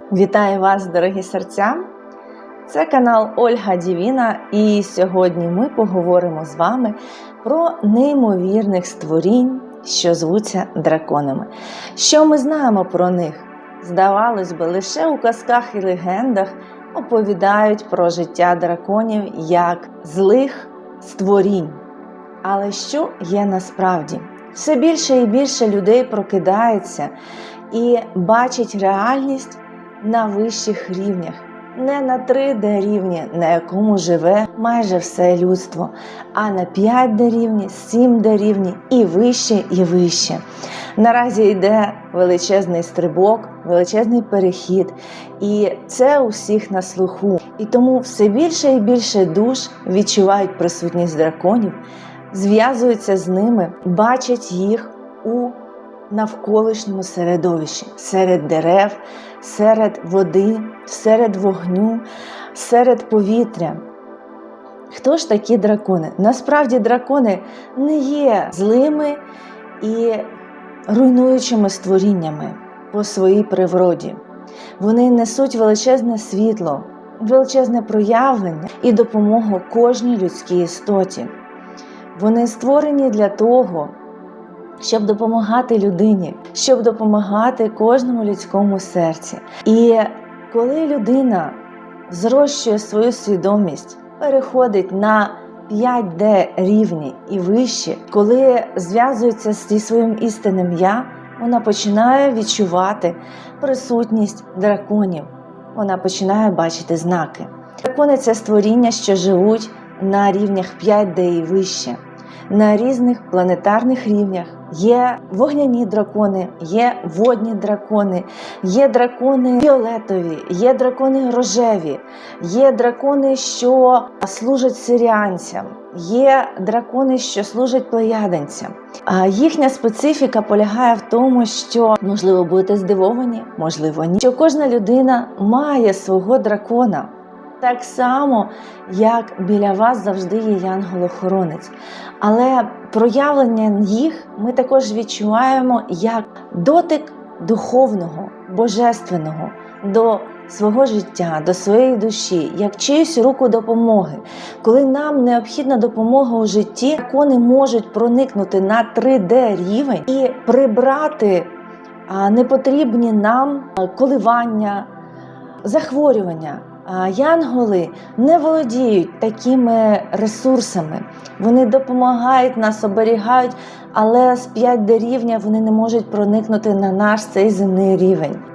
Вітаю вас, дорогі серця! Це канал Ольга Дівіна, і сьогодні ми поговоримо з вами про неймовірних створінь, що звуться драконами. Що ми знаємо про них? Здавалось би, лише у казках і легендах оповідають про життя драконів як злих створінь. Але що є насправді? Все більше і більше людей прокидається і бачить реальність на вищих рівнях, не на 3D рівні, на якому живе майже все людство, а на 5D рівні, 7D рівні і вище, і вище. Наразі йде величезний стрибок, величезний перехід, і це у всіх на слуху. І тому все більше і більше душ відчувають присутність драконів, зв'язуються з ними, бачать їх у навколишньому середовищі, серед дерев, серед води, серед вогню, серед повітря. Хто ж такі дракони? Насправді дракони не є злими і руйнуючими створіннями по своїй природі. Вони несуть величезне світло, величезне проявлення і допомогу кожній людській істоті. Вони створені для того, щоб допомагати людині, щоб допомагати кожному людському серці. І коли людина зрощує свою свідомість, переходить на 5D рівні і вище, коли зв'язується зі своїм істинним я, вона починає відчувати присутність драконів. Вона починає бачити знаки. Дракони це створіння, що живуть на рівнях 5D і вище, на різних планетарних рівнях. Є вогняні дракони, є водні дракони, є дракони фіолетові, є дракони рожеві, є дракони, що служать сиріанцям, є дракони, що служать плеяденцям. А їхня специфіка полягає в тому, що можливо будете здивовані, можливо, ні. Що кожна людина має свого дракона. Так само, як біля вас завжди є янгол-охоронець. Але проявлення їх ми також відчуваємо як дотик духовного, божественного до свого життя, до своєї душі, як чиюсь руку допомоги. Коли нам необхідна допомога у житті, вони можуть проникнути на 3D рівень і прибрати непотрібні нам коливання, захворювання. Янголи не володіють такими ресурсами. Вони допомагають нас, оберігають, але з 5D рівня вони не можуть проникнути на наш цей земний рівень.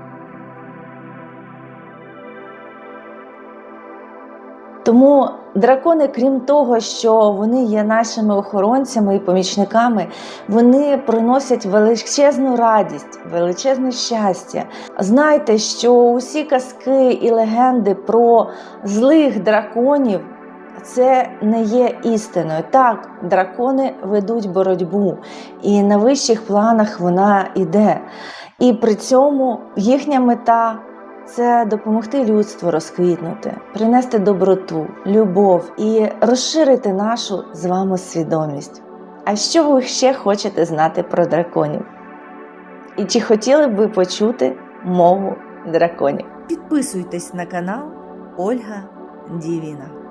Тому дракони, крім того, що вони є нашими охоронцями і помічниками, вони приносять величезну радість, величезне щастя. Знайте, що усі казки і легенди про злих драконів. Це не є істиною. Так, дракони ведуть боротьбу, і на вищих планах вона йде. І при цьому їхня мета це допомогти людству розквітнути, принести доброту, любов і розширити нашу з вами свідомість. А що ви ще хочете знати про драконів? І чи хотіли б ви почути мову драконів? Підписуйтесь на канал Ольга Дівіна.